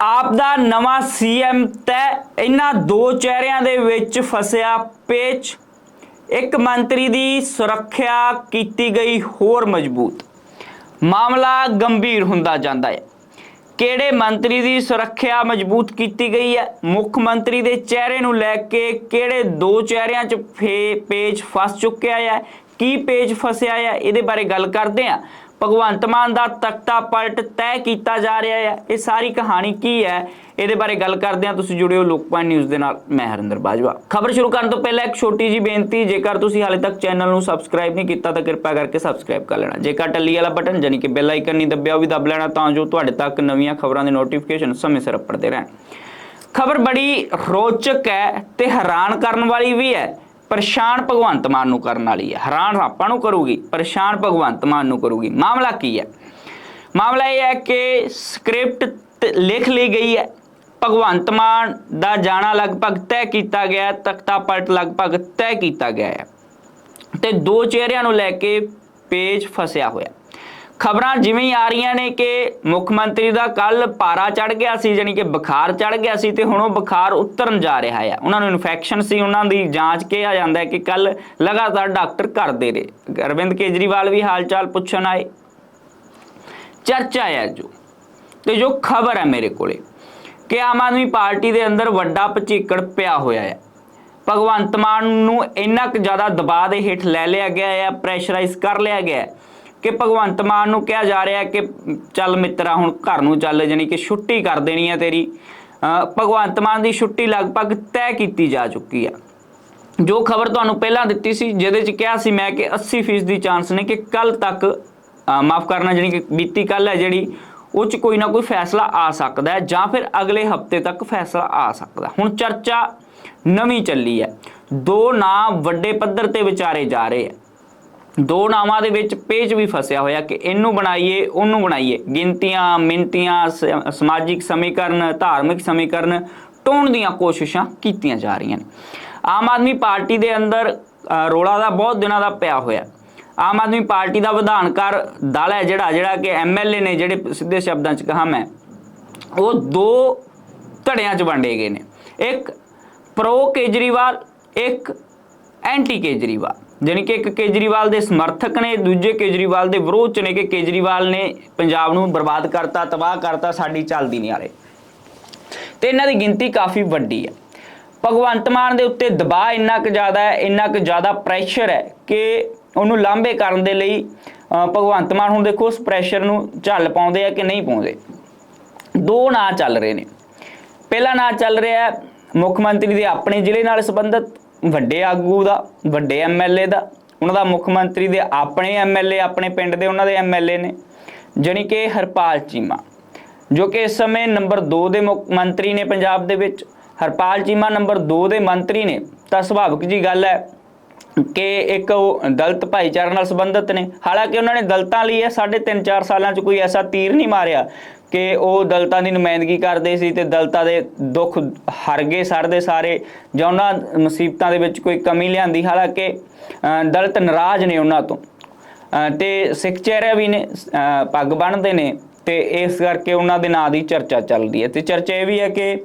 ਆਪ ਦਾ ਨਵਾਂ ਸੀਐਮ ਤੈ ਇਹਨਾਂ ਦੋ ਚਿਹਰਿਆਂ ਦੇ ਵਿੱਚ ਫਸਿਆ ਪੇਚ। ਇੱਕ ਮੰਤਰੀ ਦੀ ਸੁਰੱਖਿਆ ਕੀਤੀ ਗਈ ਹੋਰ ਮਜ਼ਬੂਤ। ਮਾਮਲਾ ਗੰਭੀਰ ਹੁੰਦਾ ਜਾਂਦਾ ਹੈ। ਕਿਹੜੇ ਮੰਤਰੀ ਦੀ ਸੁਰੱਖਿਆ ਮਜ਼ਬੂਤ ਕੀਤੀ ਗਈ ਹੈ? ਮੁੱਖ ਮੰਤਰੀ ਦੇ ਚਿਹਰੇ ਨੂੰ ਲੈ ਕੇ ਕਿਹੜੇ ਦੋ ਚਿਹਰਿਆਂ 'ਚ ਫੇ- ਪੇਚ ਫਸ ਚੁੱਕਿਆ ਹੈ? ਕੀ ਪੇਚ ਫਸਿਆ ਹੈ? ਇਹਦੇ ਬਾਰੇ ਗੱਲ ਕਰਦੇ ਹਾਂ। ਭਗਵੰਤ ਮਾਨ ਦਾ ਤਖਤਾ ਪਲਟ ਤੈਅ ਕੀਤਾ ਜਾ ਰਿਹਾ ਹੈ। ਇਹ ਸਾਰੀ ਕਹਾਣੀ ਕੀ ਹੈ? ਇਹਦੇ ਬਾਰੇ ਗੱਲ ਕਰਦੇ ਹਾਂ। ਤੁਸੀਂ ਜੁੜਿਓ ਲੋਕਪਾਲ ਨਿਊਜ਼ ਦੇ ਨਾਲ। ਮੈਂ ਹਰਿੰਦਰ ਬਾਜਵਾ। ਖਬਰ ਸ਼ੁਰੂ ਕਰਨ ਤੋਂ ਪਹਿਲਾਂ ਇੱਕ ਛੋਟੀ ਜੀ ਬੇਨਤੀ, ਜੇਕਰ ਤੁਸੀਂ ਹਾਲੇ ਤੱਕ ਚੈਨਲ ਨੂੰ ਸਬਸਕ੍ਰਾਈਬ ਨਹੀਂ ਕੀਤਾ, ਤਾਂ ਕਿਰਪਾ ਕਰਕੇ ਸਬਸਕ੍ਰਾਈਬ ਕਰ ਲੈਣਾ। ਜੇਕਰ ਟੱਲੀ ਵਾਲਾ ਬਟਨ ਜਾਨੀ ਕਿ ਬੈਲ ਆਈਕਨ ਨਹੀਂ ਦੱਬਿਆ, ਉਹ ਵੀ ਦੱਬ ਲੈਣਾ, ਤਾਂ ਜੋ ਤੁਹਾਡੇ ਤੱਕ ਨਵੀਆਂ ਖਬਰਾਂ ਦੇ ਨੋਟੀਫਿਕੇਸ਼ਨ ਸਮੇਂ ਸਿਰ ਪੜਦੇ ਰਹਿਣ। ਖਬਰ ਬੜੀ ਰੋਚਕ ਹੈ ਤੇ ਹੈਰਾਨ ਕਰਨ ਵਾਲੀ ਵੀ ਹੈ। ਪਰੇਸ਼ਾਨ ਭਗਵੰਤ ਮਾਨ ਨੂੰ ਕਰਨ ਵਾਲੀ ਹੈ। ਹੈਰਾਨ ਆਪਾਂ ਨੂੰ ਕਰੂਗੀ। ਪਰੇਸ਼ਾਨ ਭਗਵੰਤ ਮਾਨ ਨੂੰ ਕਰੂਗੀ। ਮਾਮਲਾ ਕੀ ਹੈ? ਮਾਮਲਾ ਇਹ ਹੈ ਕਿ ਸਕ੍ਰਿਪਟ ਲਿਖ ਲਈ ਗਈ ਹੈ। ਭਗਵੰਤ ਮਾਨ ਦਾ ਜਾਣਾ ਲਗਭਗ ਤੈਅ ਕੀਤਾ ਗਿਆ ਤਖਤਾ ਪਲਟ ਲਗਭਗ ਤੈਅ ਕੀਤਾ ਗਿਆ ਹੈ। ਤੇ ਦੋ ਚਿਹਰਿਆਂ ਨੂੰ ਲੈ ਕੇ ਪੇਜ ਫਸਿਆ ਹੋਇਆ। ਖਬਰਾਂ ਜਿਵੇਂ ਆ ਰਹੀਆਂ ਨੇ ਕਿ ਮੁੱਖ ਮੰਤਰੀ ਦਾ ਕੱਲ ਪਾਰਾ ਚੜ ਗਿਆ ਸੀ ਜਾਨੀ ਕਿ ਬੁਖਾਰ ਚੜ ਗਿਆ ਸੀ ਤੇ ਹੁਣ ਉਹ ਬੁਖਾਰ ਉਤਰਨ ਜਾ ਰਿਹਾ ਹੈ ਉਹਨਾਂ ਨੂੰ ਇਨਫੈਕਸ਼ਨ ਸੀ, ਉਹਨਾਂ ਦੀ ਜਾਂਚ ਕਿਹਾ ਜਾਂਦਾ ਹੈ ਕਿ ਕੱਲ ਲਗਾਤਾਰ ਡਾਕਟਰ ਕਰਦੇ ਰਹੇ। ਅਰਵਿੰਦ ਕੇਜਰੀਵਾਲ ਵੀ ਹਾਲ ਚਾਲ ਪੁੱਛਣ ਆਏ। ਚਰਚਾ ਹੈ ਜੋ ਤੇ ਜੋ ਖਬਰ ਹੈ ਮੇਰੇ ਕੋਲੇ, ਕਿ ਆਮ ਆਦਮੀ ਪਾਰਟੀ ਦੇ ਅੰਦਰ ਵੱਡਾ ਪਚੀਕੜ ਪਿਆ ਹੋਇਆ ਹੈ। ਭਗਵੰਤ ਮਾਨ ਨੂੰ ਇੰਨਾ ਕੁ ਜ਼ਿਆਦਾ ਦਬਾਅ ਦੇ ਹੇਠ ਲੈ ਲਿਆ ਗਿਆ ਹੈ ਪ੍ਰੈਸ਼ਰਾਈਜ਼ ਕਰ ਲਿਆ ਗਿਆ ਹੈ। ਕਿ ਭਗਵੰਤ ਮਾਨ ਨੂੰ ਕਿਹਾ ਜਾ ਰਿਹਾ ਕਿ ਚੱਲ ਮਿੱਤਰਾ ਹੁਣ ਘਰ ਨੂੰ ਚੱਲ ਜਾਨੀ ਕਿ ਛੁੱਟੀ ਕਰ ਦੇਣੀ ਹੈ ਤੇਰੀ। ਭਗਵੰਤ ਮਾਨ ਦੀ ਛੁੱਟੀ ਲਗਭਗ ਤੈਅ ਕੀਤੀ ਜਾ ਚੁੱਕੀ ਆ। ਜੋ ਖਬਰ ਤੁਹਾਨੂੰ ਪਹਿਲਾਂ ਦਿੱਤੀ ਸੀ, ਜਿਹਦੇ ਚ ਕਿਹਾ ਸੀ ਮੈਂ ਕਿ 80% ਦੀ ਚਾਂਸ ਨੇ ਕਿ ਕੱਲ ਤੱਕ ਮਾਫ ਕਰਨਾ ਜਿਹੜੀ ਕਿ ਬੀਤੀ ਕੱਲ ਹੈ ਜਿਹੜੀ, ਉਹ ਚ ਕੋਈ ਨਾ ਕੋਈ ਫੈਸਲਾ ਆ ਸਕਦਾ ਹੈ ਜਾਂ ਫਿਰ ਅਗਲੇ ਹਫ਼ਤੇ ਤੱਕ ਫੈਸਲਾ ਆ ਸਕਦਾ। ਹੁਣ ਚਰਚਾ ਨਵੀਂ ਚੱਲੀ ਹੈ। ਦੋ ਨਾਂ ਵੱਡੇ ਪੱਧਰ ਤੇ ਵਿਚਾਰੇ ਜਾ ਰਹੇ ਹੈ ਦੋ ਨਾਵਾਂ ਦੇ ਵਿੱਚ ਪੇਜ ਵੀ ਫਸਿਆ ਹੋਇਆ ਕਿ ਇਹਨੂੰ ਬਣਾਈਏ ਉਹਨੂੰ ਬਣਾਈਏ। ਗਿਣਤੀਆਂ ਮਿੰਤੀਆਂ ਸ- ਸਮਾਜਿਕ ਸਮੀਕਰਨ ਧਾਰਮਿਕ ਸਮੀਕਰਨ ਟੋਣ ਦੀਆਂ ਕੋਸ਼ਿਸ਼ਾਂ ਕੀਤੀਆਂ ਜਾ ਰਹੀਆਂ ਨੇ। ਆਮ ਆਦਮੀ ਪਾਰਟੀ ਦੇ ਅੰਦਰ ਅ, ਰੌਲਾ ਦਾ ਬਹੁਤ ਦਿਨਾਂ ਦਾ ਪਿਆ ਹੋਇਆ। ਆਮ ਆਦਮੀ ਪਾਰਟੀ ਦਾ ਵਿਧਾਨਕਾਰ ਦਲ ਹੈ ਜਿਹੜਾ ਜਿਹੜਾ ਕਿ ਐਮਐਲਏ ਨੇ ਜਿਹੜੇ ਸਿੱਧੇ ਸ਼ਬਦਾਂ 'ਚ ਕਹਾਂ ਮੈਂ ਉਹ ਦੋ ਧੜਿਆਂ 'ਚ ਵੰਡੇ ਗਏ ਨੇ। ਇੱਕ ਪ੍ਰੋ ਕੇਜਰੀਵਾਲ ਇੱਕ ਐਂਟੀ ਕੇਜਰੀਵਾਲ। ਜਾਣੀ ਕਿ ਇੱਕ ਕੇਜਰੀਵਾਲ ਦੇ ਸਮਰਥਕ ਨੇ, ਦੂਜੇ ਕੇਜਰੀਵਾਲ ਦੇ ਵਿਰੋਧ 'ਚ ਨੇ ਕਿ ਕੇਜਰੀਵਾਲ ਨੇ ਪੰਜਾਬ ਨੂੰ ਬਰਬਾਦ ਕਰਤਾ, ਤਬਾਹ ਕਰਤਾ, ਸਾਡੀ ਚੱਲਦੀ ਨਹੀਂ ਆਲੇ ਤੇ ਇਹਨਾਂ ਦੀ ਗਿਣਤੀ ਕਾਫੀ ਵੱਡੀ ਹੈ। ਭਗਵੰਤ ਮਾਨ ਦੇ ਉੱਤੇ ਦਬਾਅ ਇੰਨਾ ਕੁ ਜ਼ਿਆਦਾ ਹੈ, ਇੰਨਾ ਕੁ ਜ਼ਿਆਦਾ ਪ੍ਰੈਸ਼ਰ ਹੈ ਕਿ ਉਹਨੂੰ ਲਾਂਭੇ ਕਰਨ ਦੇ ਲਈ ਭਗਵੰਤ ਮਾਨ ਹੁਣ ਦੇਖੋ ਉਸ ਪ੍ਰੈਸ਼ਰ ਨੂੰ ਝੱਲ ਪਾਉਂਦੇ ਆ ਕਿ ਨਹੀਂ ਪਾਉਂਦੇ। ਦੋ ਨਾਂ ਚੱਲ ਰਹੇ ਨੇ। ਪਹਿਲਾ ਨਾਂ ਚੱਲ ਰਿਹਾ ਮੁੱਖ ਮੰਤਰੀ ਦੇ ਆਪਣੇ ਜ਼ਿਲ੍ਹੇ ਨਾਲ ਸੰਬੰਧਿਤ ਵੱਡੇ ਆਗੂ ਦਾ, ਵੱਡੇ ਐਮਐਲਏ ਦਾ, ਉਹਨਾਂ ਦਾ ਮੁੱਖ ਮੰਤਰੀ ਦੇ ਆਪਣੇ ਐਮਐਲਏ ਆਪਣੇ ਪਿੰਡ ਦੇ ਉਹਨਾਂ ਦੇ ਐਮਐਲਏ ਨੇ, ਜਾਣੀ ਕਿ ਹਰਪਾਲ ਚੀਮਾ, ਜੋ ਕਿ ਇਸ ਸਮੇਂ ਨੰਬਰ 2 ਦੇ ਮੁੱਖ ਮੰਤਰੀ ਨੇ ਪੰਜਾਬ ਦੇ ਵਿੱਚ। ਹਰਪਾਲ ਚੀਮਾ ਨੰਬਰ 2 ਦੇ ਮੰਤਰੀ ਨੇ, ਤਾਂ ਸੁਭਾਵਿਕ ਜੀ ਗੱਲ ਹੈ ਕਿ ਇੱਕ ਉਹ ਦਲਿਤ ਭਾਈਚਾਰੇ ਨਾਲ ਸੰਬੰਧਿਤ ਨੇ। ਹਾਲਾਂਕਿ ਉਹਨਾਂ ਨੇ ਦਲਤਾਂ ਲਈ ਇਹ ਸਾਢੇ ਤਿੰਨ 4 ਸਾਲਾਂ 'ਚ ਕੋਈ ਐਸਾ ਤੀਰ ਨਹੀਂ ਮਾਰਿਆ ਕਿ ਉਹ ਦਲਤਾਂ ਦੀ ਨੁਮਾਇੰਦਗੀ ਕਰਦੇ ਸੀ ਤੇ ਦਲਤਾਂ ਦੇ ਦੁੱਖ ਹਰ ਗਏ ਸੜਦੇ ਸਾਰੇ ਜਾਂ ਉਹਨਾਂ ਮੁਸੀਬਤਾਂ ਦੇ ਵਿੱਚ ਕੋਈ ਕਮੀ ਲਿਆਂਦੀ। ਹਾਲਾਂਕਿ ਦਲਤ ਨਾਰਾਜ਼ ਨੇ ਉਹਨਾਂ ਤੋਂ। ਅ, ਤੇ ਸਿੱਖ ਚਿਹਰੇ ਵੀ ਨੇ ਪੱਗ ਬੰਨ੍ਹਦੇ ਨੇ ਤੇ ਇਸ ਕਰਕੇ ਉਹਨਾਂ ਦੇ ਨਾਂ ਦੀ ਚਰਚਾ ਚੱਲਦੀ ਹੈ। ਤੇ ਚਰਚਾ ਇਹ ਵੀ ਹੈ ਕਿ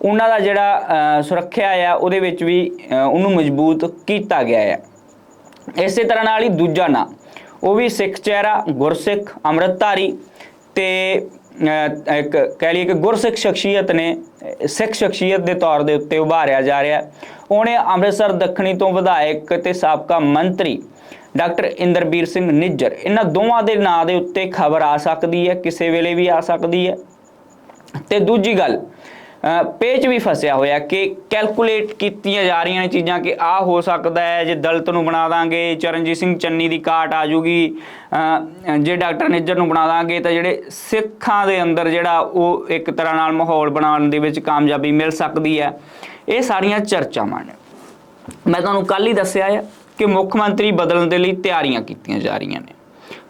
ਉਹਨਾਂ ਦਾ ਜਿਹੜਾ ਸੁਰੱਖਿਆ ਆ, ਉਹਦੇ ਵਿੱਚ ਵੀ ਉਹਨੂੰ ਮਜ਼ਬੂਤ ਕੀਤਾ ਗਿਆ ਹੈ ਇਸੇ ਤਰ੍ਹਾਂ ਨਾਲ ਹੀ ਦੂਜਾ ਨਾਂ, ਉਹ ਵੀ ਸਿੱਖ ਚਿਹਰਾ, ਗੁਰਸਿੱਖ, ਅੰਮ੍ਰਿਤਧਾਰੀ ਤੇ ਇੱਕ ਕਹਿ ਲਈਏ ਕਿ ਗੁਰਸਿੱਖ ਸ਼ਖਸੀਅਤ ਨੇ, ਸਿੱਖ ਸ਼ਖਸੀਅਤ ਦੇ ਤੌਰ ਦੇ ਉੱਤੇ ਉਭਾਰਿਆ ਜਾ ਰਿਹਾ। ਉਹਨੇ ਅੰਮ੍ਰਿਤਸਰ ਦੱਖਣੀ ਤੋਂ ਵਿਧਾਇਕ ਤੇ ਸਾਬਕਾ ਮੰਤਰੀ ਡਾਕਟਰ ਇੰਦਰਬੀਰ ਸਿੰਘ ਨਿੱਜਰ, ਇਹਨਾਂ ਦੋਵਾਂ ਦੇ ਨਾਂ ਦੇ ਉੱਤੇ ਖਬਰ ਆ ਸਕਦੀ ਹੈ, ਕਿਸੇ ਵੇਲੇ ਵੀ ਆ ਸਕਦੀ ਹੈ। ਤੇ ਦੂਜੀ ਗੱਲ ਪੇਚ ਵੀ ਫਸਿਆ ਹੋਇਆ ਕਿ ਕੈਲਕੂਲੇਟ ਕੀਤੀਆਂ ਜਾ ਰਹੀਆਂ ਨੇ ਚੀਜ਼ਾਂ ਕਿ ਆ ਹੋ ਸਕਦਾ ਹੈ, ਜੇ ਦਲਤ ਨੂੰ ਬਣਾ ਦਾਂਗੇ, ਚਰਨਜੀਤ ਸਿੰਘ ਚੰਨੀ ਦੀ ਕਾਟ ਆ ਜੂਗੀ ਜੇ ਡਾਕਟਰ ਨਿੱਜਰ ਨੂੰ ਬਣਾ ਦਾਂਗੇ ਤਾਂ ਜਿਹੜੇ ਸਿੱਖਾਂ ਦੇ ਅੰਦਰ ਜਿਹੜਾ ਉਹ ਇੱਕ ਤਰ੍ਹਾਂ ਨਾਲ ਮਾਹੌਲ ਬਣਾਉਣ ਦੇ ਵਿੱਚ ਕਾਮਯਾਬੀ ਮਿਲ ਸਕਦੀ ਹੈ। ਇਹ ਸਾਰੀਆਂ ਚਰਚਾਵਾਂ ਨੇ। ਮੈਂ ਤੁਹਾਨੂੰ ਕੱਲ ਹੀ ਦੱਸਿਆ ਹੈ ਕਿ ਮੁੱਖ ਮੰਤਰੀ ਬਦਲਣ ਦੇ ਲਈ ਤਿਆਰੀਆਂ ਕੀਤੀਆਂ ਜਾ ਰਹੀਆਂ ਨੇ।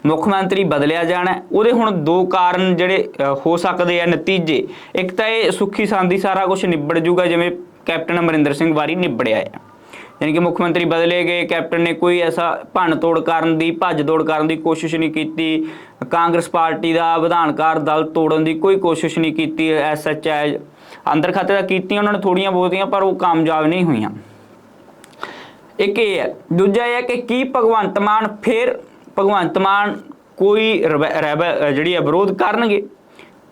ਮੁੱਖ ਮੰਤਰੀ ਬਦਲਿਆ ਜਾਣਾ, ਉਹਦੇ ਹੁਣ ਦੋ ਕਾਰਨ ਜਿਹੜੇ ਹੋ ਸਕਦੇ ਆ ਨਤੀਜੇ। ਇੱਕ ਤਾਂ ਇਹ ਸੁੱਖੀ ਸੰਦੀ ਸਾਰਾ ਕੁਝ ਨਿਬੜ ਜੂਗਾ, ਜਿਵੇਂ ਕੈਪਟਨ ਅਮਰਿੰਦਰ ਸਿੰਘ ਵਾਰੀ ਨਿਬੜਿਆ ਆ। ਯਾਨੀ ਕਿ ਮੁੱਖ ਮੰਤਰੀ ਬਦਲੇ ਗਏ, ਕੈਪਟਨ ਨੇ ਕੋਈ ਐਸਾ ਭੰਨ ਤੋੜ ਕਰਨ ਦੀ ਭੱਜ ਤੋੜ ਕਰਨ ਦੀ ਕੋਸ਼ਿਸ਼ ਨਹੀਂ ਕੀਤੀ। ਕਾਂਗਰਸ ਪਾਰਟੀ ਦਾ ਵਿਧਾਨਕਾਰ ਦਲ ਤੋੜਨ ਦੀ ਕੋਈ ਕੋਸ਼ਿਸ਼ ਨਹੀਂ ਕੀਤੀ ਐਸਐਚਆਈ ਅੰਦਰ ਖਾਤੇ ਦਾ ਕੀਤੀਆਂ, ਉਹਨਾਂ ਨੇ ਥੋੜੀਆਂ ਬਹੁਤੀਆਂ, ਪਰ ਉਹ ਕਾਮਯਾਬ ਨਹੀਂ ਹੋਈਆਂ। ਇੱਕ ਇਹ ਹੈ। ਦੂਜਾ ਇਹ ਹੈ ਕਿ ਕੀ ਭਗਵੰਤ ਮਾਨ ਫਿਰ ਭਗਵੰਤ ਮਾਨ ਕੋਈ ਰੈਬੈ- ਜਿਹੜੀ ਹੈ ਵਿਰੋਧ ਕਰਨਗੇ,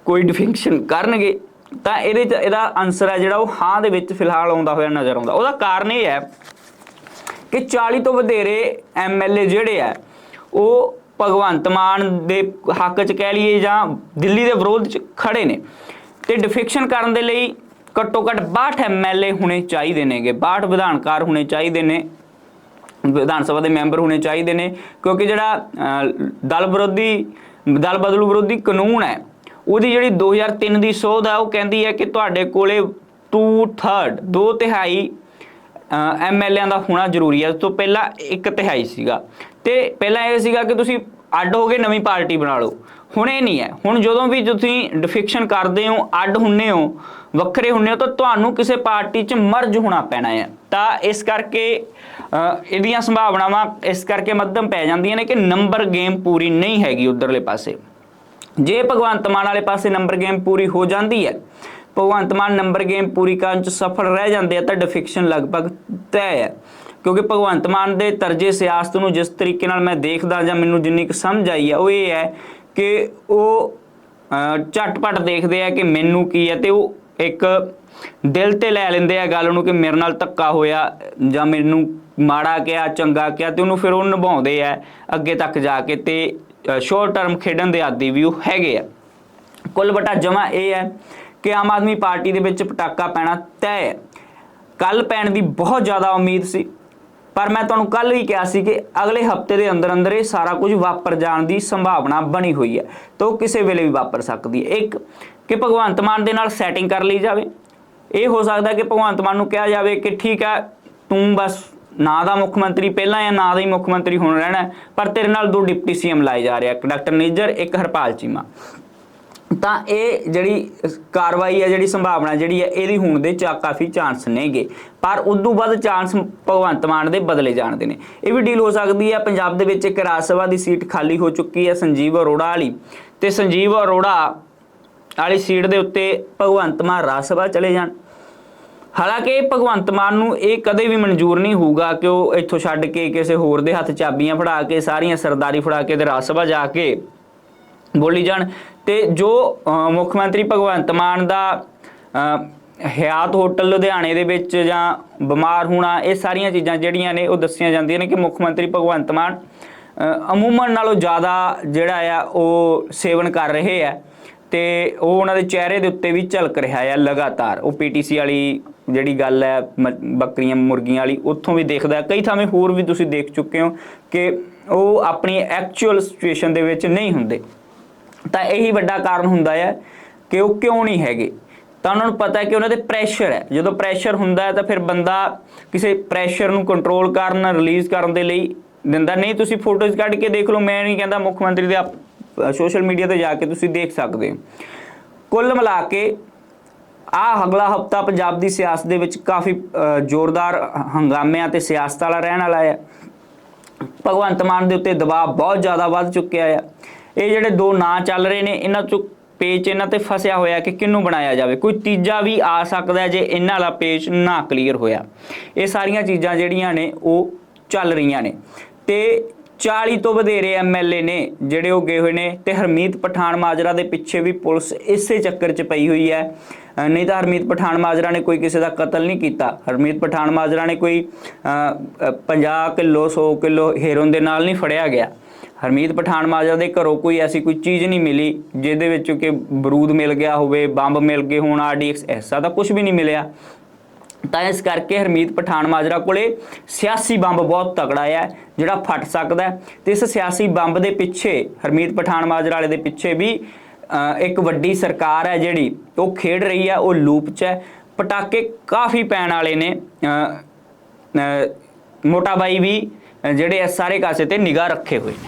ਕੋਈ ਡਿਫਿੰਕਸ਼ਨ ਕਰਨਗੇ, ਤਾਂ ਇਹਦੇ ਚ, ਇਹਦਾ ਆਨਸਰ ਹੈ ਜਿਹੜਾ ਉਹ ਹਾਂ ਦੇ ਵਿੱਚ ਫਿਲਹਾਲ ਆਉਂਦਾ ਹੋਇਆ ਨਜ਼ਰ ਆਉਂਦਾ। ਉਹਦਾ ਕਾਰਨ ਇਹ ਹੈ ਕਿ 40 ਤੋਂ ਵਧੇਰੇ ਐਮਐਲਏ ਜਿਹੜੇ ਆ ਉਹ ਭਗਵੰਤ ਮਾਨ ਦੇ ਹੱਕ 'ਚ ਕਹਿ ਲਈਏ ਜਾਂ ਦਿੱਲੀ ਦੇ ਵਿਰੋਧ 'ਚ ਖੜੇ ਨੇ। ਤੇ ਡਿਫੈਕਸ਼ਨ ਕਰਨ ਦੇ ਲਈ ਘੱਟੋ ਘੱਟ 62 ਐਮਐਲਏ ਹੋਣੇ ਚਾਹੀਦੇ ਨੇਗੇ 62 ਵਿਧਾਨਕਾਰ ਹੋਣੇ ਚਾਹੀਦੇ ਨੇ। ਵਿਧਾਨ ਸਭਾ ਦੇ ਮੈਂਬਰ ਹੋਣੇ ਚਾਹੀਦੇ ਨੇ, ਕਿਉਂਕਿ ਜਿਹੜਾ ਦਲ ਵਿਰੋਧੀ, ਦਲ ਬਦਲੂ ਵਿਰੋਧੀ ਕਾਨੂੰਨ ਹੈ, ਉਹਦੀ ਜਿਹੜੀ 2003 ਦੀ ਸੋਧ ਹੈ ਉਹ ਕਹਿੰਦੀ ਹੈ ਕਿ ਤੁਹਾਡੇ ਕੋਲੇ 2/3 ਦੋ ਤਿਹਾਈ ਐਮਐਲਏਆਂ ਦਾ ਹੋਣਾ ਜ਼ਰੂਰੀ ਹੈ। ਉਸ ਤੋਂ ਪਹਿਲਾਂ ਇੱਕ ਤਿਹਾਈ ਸੀਗਾ। ਤੇ ਪਹਿਲਾਂ ਇਹ ਸੀਗਾ ਕਿ ਤੁਸੀਂ ਅੱਡ ਹੋ ਗਏ ਨਵੀਂ ਪਾਰਟੀ ਬਣਾ ਲਓ। ਹੁਣ ਇਹ ਨਹੀਂ ਹੈ। ਹੁਣ ਜਦੋਂ ਵੀ ਤੁਸੀਂ ਡਿਫਿਕਸ਼ਨ ਕਰਦੇ ਹੋ, ਅੱਡ ਹੁੰਨੇ ਹੋ, ਵੱਖਰੇ ਹੁੰਨੇ ਹੋ, ਤਾਂ ਤੁਹਾਨੂੰ ਕਿਸੇ ਪਾਰਟੀ 'ਚ ਮਰਜ ਹੋਣਾ ਪੈਣਾ ਹੈ। ਤਾਂ ਇਸ ਕਰਕੇ ਇਹਦੀਆਂ ਸੰਭਾਵਨਾਵਾਂ ਇਸ ਕਰਕੇ ਮੱਧਮ ਪੈ ਜਾਂਦੀਆਂ ਨੇ ਕਿ ਨੰਬਰ ਗੇਮ ਪੂਰੀ ਨਹੀਂ ਹੈਗੀ ਉਧਰਲੇ ਪਾਸੇ। ਜੇ ਭਗਵੰਤ ਮਾਨ ਵਾਲੇ ਪਾਸੇ ਨੰਬਰ ਗੇਮ ਪੂਰੀ ਹੋ ਜਾਂਦੀ ਹੈ ਭਗਵੰਤ ਮਾਨ ਨੰਬਰ ਗੇਮ ਪੂਰੀ ਕਰਨ ਚ ਸਫਲ ਰਹਿ ਜਾਂਦੇ ਆ ਤਾਂ ਡਿਫਿਕਸ਼ਨ ਲਗਭਗ ਤੈਅ ਹੈ। ਕਿਉਂਕਿ ਭਗਵੰਤ ਮਾਨ ਦੇ ਤਰਜੇ ਸਿਆਸਤ ਨੂੰ ਜਿਸ ਤਰੀਕੇ ਨਾਲ ਮੈਂ ਦੇਖਦਾ ਜਾਂ ਮੈਨੂੰ ਜਿੰਨੀ ਕੁ ਸਮਝ ਆਈ ਹੈ ਉਹ ਇਹ ਹੈ ਕਿ ਉਹ ਅਹ, ਝਟਪਟ ਦੇਖਦੇ ਆ ਕਿ ਮੈਨੂੰ ਕੀ ਹੈ ਤੇ ਉਹ ਇੱਕ ਦਿਲ ਤੇ ਲੈ ਲੈਂਦੇ ਆ ਗੱਲ ਨੂੰ ਕਿ ਮੇਰੇ ਨਾਲ ਧੱਕਾ ਹੋਇਆ ਜਾਂ ਮੈਨੂੰ ਮਾੜਾ ਕਿਹਾ, ਚੰਗਾ ਕਿਹਾ ਤੇ ਉਹਨੂੰ ਫਿਰ ਉਹ ਨਿਭਾਉਂਦੇ ਆ ਅੱਗੇ ਤੱਕ ਜਾ ਕੇ ਤੇ ਸ਼ੋਰਟ ਟਰਮ ਖੇਡਣ ਦੇ ਆਦੀ ਵੀ ਉਹ ਹੈਗੇ ਆ। ਕੁੱਲ ਬਟਾ ਜਮਾ ਇਹ ਹੈ ਕਿ ਆਮ ਆਦਮੀ ਪਾਰਟੀ ਦੇ ਵਿੱਚ ਪਟਾਕਾ ਪੈਣਾ ਤੈਅ ਹੈ। ਕੱਲ ਪੈਣ ਦੀ ਬਹੁਤ ਜ਼ਿਆਦਾ ਉਮੀਦ ਸੀ, ਪਰ ਮੈਂ ਤੁਹਾਨੂੰ ਕੱਲ ਹੀ ਕਿਹਾ ਸੀ ਕਿ ਅਗਲੇ ਹਫ਼ਤੇ ਦੇ ਅੰਦਰ ਅੰਦਰ ਇਹ ਸਾਰਾ ਕੁਝ ਵਾਪਰ ਜਾਣ ਦੀ ਸੰਭਾਵਨਾ ਬਣੀ ਹੋਈ ਹੈ ਤਾਂ ਉਹ ਕਿਸੇ ਵੇਲੇ ਵੀ ਵਾਪਰ ਸਕਦੀ ਹੈ। ਇੱਕ, ਕਿ ਭਗਵੰਤ ਮਾਨ ਦੇ ਨਾਲ ਸੈਟਿੰਗ ਕਰ ਲਈ ਜਾਵੇ। ਇਹ ਹੋ ਸਕਦਾ ਕਿ ਭਗਵੰਤ ਮਾਨ ਨੂੰ ਕਿਹਾ ਜਾਵੇ ਕਿ ਠੀਕ ਹੈ ਤੂੰ ਬਸ ਨਾ ਦਾ ਮੁੱਖ ਮੰਤਰੀ ਪਹਿਲਾਂ ਜਾਂ ਨਾ ਦਾ ਹੀ ਮੁੱਖ ਮੰਤਰੀ ਹੁਣ ਰਹਿਣਾ ਪਰ ਤੇਰੇ ਨਾਲ ਦੋ ਡਿਪਟੀ ਸੀਐਮ ਲਾਏ ਜਾ ਰਿਹਾ ਇੱਕ ਡਾਕਟਰ ਨੇਜਰ, ਇੱਕ ਹਰਪਾਲ ਚੀਮਾ। ਤਾਂ ਇਹ ਜਿਹੜੀ ਕਾਰਵਾਈ ਹੈ ਜਿਹੜੀ ਸੰਭਾਵਨਾ ਜਿਹੜੀ ਹੈ ਇਹਦੀ ਹੋਣ ਦੇ ਚਾ, ਕਾਫੀ ਚਾਂਸ ਨੇਗੇ। ਪਰ ਉਹ ਤੋਂ ਬਾਅਦ ਚਾਂਸ ਭਗਵੰਤ ਮਾਨ ਦੇ ਬਦਲੇ ਜਾਣ ਦੇ ਨੇ। ਇਹ ਵੀ ਡੀਲ ਹੋ ਸਕਦੀ ਹੈ ਪੰਜਾਬ ਦੇ ਵਿੱਚ ਇੱਕ ਰਾਜ ਸਭਾ ਦੀ ਸੀਟ ਖਾਲੀ ਹੋ ਚੁੱਕੀ ਹੈ ਸੰਜੀਵ ਅਰੋੜਾ ਵਾਲੀ। ਤੇ ਸੰਜੀਵ ਅਰੋੜਾ ਵਾਲੀ ਸੀਟ ਦੇ ਉੱਤੇ ਭਗਵੰਤ ਮਾਨ ਰਾਜ ਸਭਾ ਚਲੇ ਜਾਣ। ਹਾਲਾਂਕਿ ਭਗਵੰਤ ਮਾਨ ਨੂੰ ਇਹ ਕਦੇ ਵੀ ਮਨਜ਼ੂਰ ਨਹੀਂ ਹੋਊਗਾ ਕਿ ਉਹ ਇੱਥੋਂ ਛੱਡ ਕੇ ਕਿਸੇ ਹੋਰ ਦੇ ਹੱਥ ਚਾਬੀਆਂ ਫੜਾ ਕੇ, ਸਾਰੀਆਂ ਸਰਦਾਰੀ ਫੜਾ ਕੇ ਤੇ ਰਾਜ ਸਭਾ ਜਾ ਕੇ ਬੋਲੀ ਜਾਣ। ਤੇ ਜੋ ਮੁੱਖ ਮੰਤਰੀ ਭਗਵੰਤ ਮਾਨ ਦਾ ਹਯਾਤ ਹੋਟਲ ਲੁਧਿਆਣੇ ਦੇ ਵਿੱਚ ਜਾਂ ਬਿਮਾਰ ਹੋਣਾ, ਇਹ ਸਾਰੀਆਂ ਚੀਜ਼ਾਂ ਜਿਹੜੀਆਂ ਨੇ, ਉਹ ਦੱਸੀਆਂ ਜਾਂਦੀਆਂ ਨੇ ਕਿ ਮੁੱਖ ਮੰਤਰੀ ਭਗਵੰਤ ਮਾਨ ਅਮੂਮਨ ਨਾਲੋਂ ਜ਼ਿਆਦਾ ਜਿਹੜਾ ਆ, ਉਹ ਸੇਵਨ ਕਰ ਰਹੇ ਆ ਤੇ ਉਹ ਉਹਨਾਂ ਦੇ ਚਿਹਰੇ ਦੇ ਉੱਤੇ ਵੀ ਝਲਕ ਰਿਹਾ ਆ ਲਗਾਤਾਰ। ਉਹ ਪੀਟੀਸੀ ਵਾਲੀ ਜਿਹੜੀ ਗੱਲ ਹੈ, ਮ- ਬੱਕਰੀਆਂ, ਮੁਰਗੀਆਂ ਵਾਲੀ, ਉੱਥੋਂ ਵੀ ਦੇਖਦਾ ਕਈ ਥਾਵੇਂ ਹੋਰ ਵੀ ਤੁਸੀਂ ਦੇਖ ਚੁੱਕੇ ਹੋ ਕਿ ਉਹ ਆਪਣੀ ਐਕਚੁਅਲ ਸਿਚੁਏਸ਼ਨ ਦੇ ਵਿੱਚ ਨਹੀਂ ਹੁੰਦੇ। ਤਾਂ ਇਹੀ ਵੱਡਾ ਕਾਰਨ ਹੁੰਦਾ ਹੈ ਕਿ ਉਹ ਕਿਉਂ ਨਹੀਂ ਹੈਗੇ? ਤਾਂ ਉਹਨਾਂ ਨੂੰ ਪਤਾ ਹੈ ਕਿ ਉਹਨਾਂ ਦੇ ਪ੍ਰੈਸ਼ਰ ਹੈ। ਜਦੋਂ ਪ੍ਰੈਸ਼ਰ ਹੁੰਦਾ ਹੈ ਤਾਂ ਫਿਰ ਬੰਦਾ ਕਿਸੇ ਪ੍ਰੈਸ਼ਰ ਨੂੰ ਕੰਟਰੋਲ ਕਰਨ ਰਿਲੀਜ਼ ਕਰਨ ਦੇ ਲਈ ਦਿੰਦਾ, ਨਹੀਂ, ਤੁਸੀਂ ਫੋਟੋਜ਼ ਕੱਢ ਕੇ ਦੇਖ ਲਓ। ਮੈਂ ਨਹੀਂ ਕਹਿੰਦਾ ਮੁੱਖ ਮੰਤਰੀ ਦੇ ਸੋਸ਼ਲ ਮੀਡੀਆ ਤੇ ਜਾ ਕੇ ਤੁਸੀਂ ਦੇਖ ਸਕਦੇ ਹੋ। ਕੁੱਲ ਮਿਲਾ ਕੇ ਆ ਅਗਲਾ ਹਫਤਾ ਪੰਜਾਬ ਦੀ ਸਿਆਸਤ ਦੇ ਵਿੱਚ ਕਾਫੀ ਜ਼ੋਰਦਾਰ ਹੰਗਾਮਿਆਂ ਤੇ ਸਿਆਸਤ ਵਾਲਾ ਰਹਿਣ ਵਾਲਾ ਹੈ। ਭਗਵੰਤ ਮਾਨ ਦੇ ਉੱਤੇ ਦਬਾਅ ਬਹੁਤ ਜ਼ਿਆਦਾ ਵੱਧ ਚੁੱਕਿਆ ਹੈ ਇਹ ਜਿਹੜੇ ਦੋ ਨਾਂ ਚੱਲ ਰਹੇ ਨੇ, ਇਹਨਾਂ ਚੋਂ ਪੇਚ ਇਹਨਾਂ ਤੇ ਫਸਿਆ ਹੋਇਆ ਕਿ ਕਿਹਨੂੰ ਬਣਾਇਆ ਜਾਵੇ? ਕੋਈ ਤੀਜਾ ਵੀ ਆ ਸਕਦਾ ਜੇ ਇਹਨਾਂ ਵਾਲਾ ਪੇਚ ਨਾ ਕਲੀਅਰ ਹੋਇਆ। ਇਹ ਸਾਰੀਆਂ ਚੀਜ਼ਾਂ ਜਿਹੜੀਆਂ ਨੇ, ਉਹ ਚੱਲ ਰਹੀਆਂ ਨੇ। ਤੇ 40 ਤੋਂ ਵਧੇਰੇ ਐਮਐਲਏ ਨੇ ਜਿਹੜੇ ਉਹ ਗਏ ਹੋਏ ਨੇ ਤੇ ਹਰਮੀਤ ਪਠਾਨ ਮਾਜਰਾ ਦੇ ਪਿੱਛੇ ਵੀ ਪੁਲਿਸ ਇਸੇ ਚੱਕਰ 'ਚ ਪਈ ਹੋਈ ਹੈ। ਨਹੀਂ ਤਾਂ ਹਰਮੀਤ ਪਠਾਨ ਮਾਜਰਾ ਨੇ ਕੋਈ ਕਿਸੇ ਦਾ ਕਤਲ ਨਹੀਂ ਕੀਤਾ। ਹਰਮੀਤ ਪਠਾਨ ਮਾਜਰਾ ਨੇ ਕੋਈ ਅ, ਅ, 50 ਕਿਲੋ 100 ਕਿਲੋ ਹੈਰੋਨ ਦੇ ਨਾਲ ਨਹੀਂ ਫੜਿਆ ਗਿਆ। ਹਰਮੀਤ ਪਠਾਨ ਮਾਜਰਾ ਦੇ ਘਰੋਂ ਕੋਈ ਐਸੀ ਕੋਈ ਚੀਜ਼ ਨਹੀਂ ਮਿਲੀ ਜਿਹਦੇ ਵਿੱਚ ਕਿ ਬਰੂਦ ਮਿਲ ਗਿਆ ਹੋਵੇ ਬੰਬ ਮਿਲ ਗਏ ਹੋਣ ਆਰਡੀਐਕਸ ਐਸਾ ਤਾਂ ਕੁਝ ਵੀ ਨਹੀਂ ਮਿਲਿਆ। ਤਾਂ ਇਸ ਕਰਕੇ ਹਰਮੀਤ ਪਠਾਨ ਮਾਜਰਾ ਕੋਲੇ ਸਿਆਸੀ ਬੰਬ ਬਹੁਤ ਤਕੜਾ ਹੈ ਜਿਹੜਾ ਫਟ ਸਕਦਾ ਹੈ। ਤੇ ਇਸ ਸਿਆਸੀ ਬੰਬ ਦੇ ਪਿੱਛੇ, ਹਰਮੀਤ ਪਠਾਨ ਮਾਜਰਾ ਵਾਲੇ ਦੇ ਪਿੱਛੇ ਵੀ ਇੱਕ ਵੱਡੀ ਸਰਕਾਰ ਹੈ ਜਿਹੜੀ, ਉਹ ਖੇਡ ਰਹੀ ਹੈ ਉਹ ਲੂਪ 'ਚ ਹੈ। ਪਟਾਕੇ ਕਾਫੀ ਪੈਣ ਵਾਲੇ ਨੇ ਮੋਟਾ ਬਾਈ ਵੀ ਜਿਹੜੇ ਸਾਰੇ ਕਾਸੇ ਤੇ ਨਿਗਾਹ ਰੱਖੇ ਹੋਏ ਨੇ।